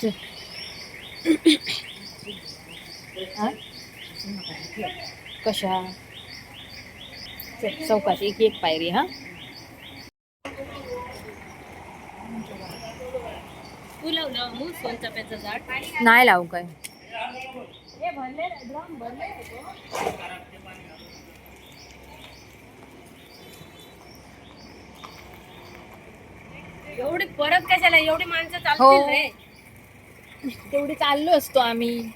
हा? कशा? चौकाची एक एक पायरी हा? नाही लावू काय? एवढी परत कशाला एवढी माणसं चालतील हो. रे. तेवढी चाललो असतो आम्ही.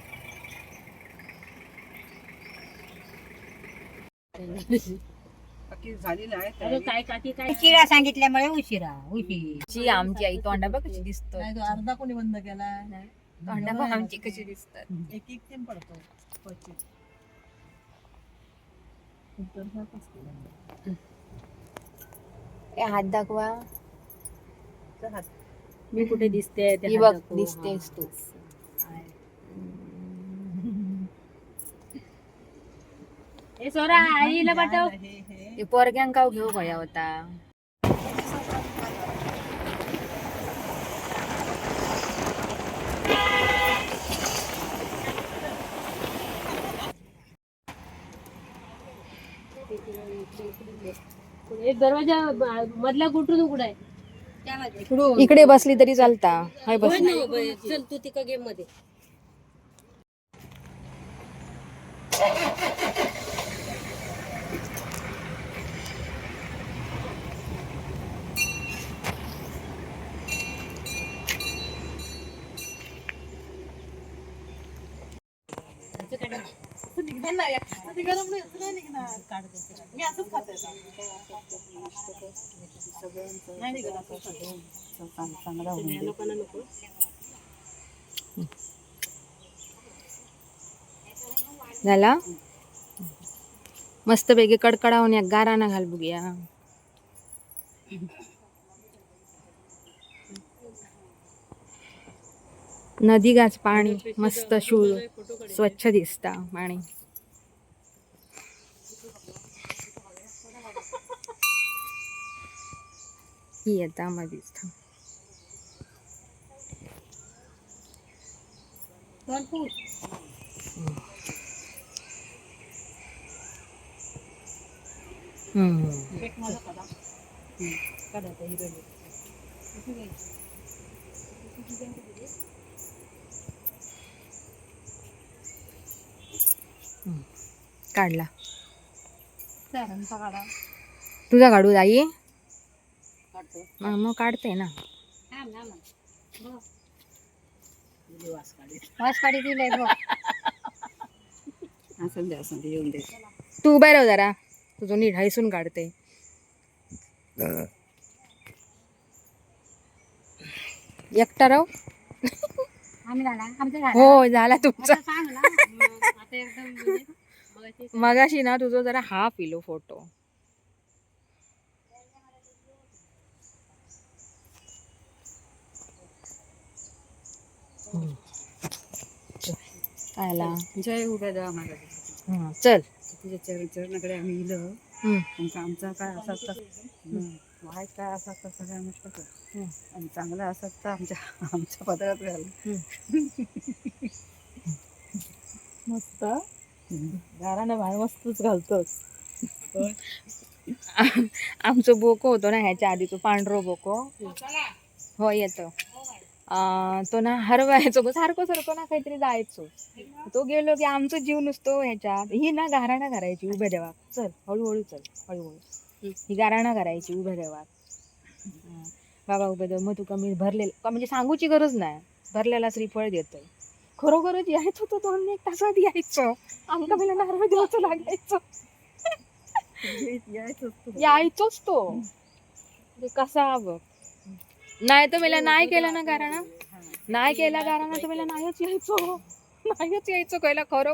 अरे काय काठी काय? उशिरा सांगितल्यामुळे उशिरा उशीर. जी आमची आई तोंडा बघ कशी दिसतो नाही तो अर्धा कोणी बंद केला तोंडा बघ आमची कशी दिसतात. एक एक थेंब पडतो हात दाखवा. हात मी कुठे दिसते ते बघ. दिसतेस तू. ए सोरा आईला पाठव. ते पोरग्यां काव घेऊ भया होता. एक दरवाजा मधला कुठून उघडाय इकडे बसली तरी चालता. हाय बस. चल तू तिका गेममध्ये. नाही ते गरम नाही निघणार. मी असंच खाते नाही निघत असं खाते. होऊन लोकांना नको झाला? मस्त पैकी कडकडावून या गाराना घाल बघूया नदी गाच पाणी मस्त शूळ स्वच्छ दिसता पाणी. रेडी. काढला. तुझा काढू आई काढतो. मग मग काढते ना. दिली वास काढी. वास काढी दिलाय बघ. असं दे असं दे येऊन दे. तू उभा राह जरा. तुझं नीट हायसून काढते. एकटा राव आम्ही झाला. आमचं झालं. हो झाला तुमचा. आता सांग ना. आता एकदम म्हणजे मगाशी मगाशी ना तुझं जरा हाफ इलो फोटो आला. जय उभ्या हं, चल. तुझ्या चरण चरणाकडे आम्ही इलं. हं, आमचा काय असा वाईट काय असा तर सगळ्या नष्ट कर हं. आणि चांगलं असत तर आमच्या आमच्या पदरात घाल. मस्त. बाहेर मस्तच घालतोस. आमचं बोको होतो ना ह्याच्या आधीचं पांढरो बोको. हो येतो. अं, तो ना हरवायचो. गं सारखं सारखं ना काहीतरी जायचो. तो गेलो की आमचं जीव नुसतो ह्याच्यात. ही ना गाराणा करायची उभ्या देवा चल हळूहळू चल हळूहळू. ही गाराणा करायची उभ्या देवात. हं. बाबा उभे देव मग तुका मी भरलेलं म्हणजे सांगूची गरज नाही. भरलेला श्रीफळ देतोय. खरोखरच यायचो तो दोन एक तासात यायचो. आमका मला नारळ द्यायचं लागायचं. यायचं यायचोच तो. म्हणजे कसा बघ. नाही तर मला नाही केला ना गाराणा? नाही केला गाराणा तर मला नाहीच यायचो. नाहीच यायचो पहिला खरं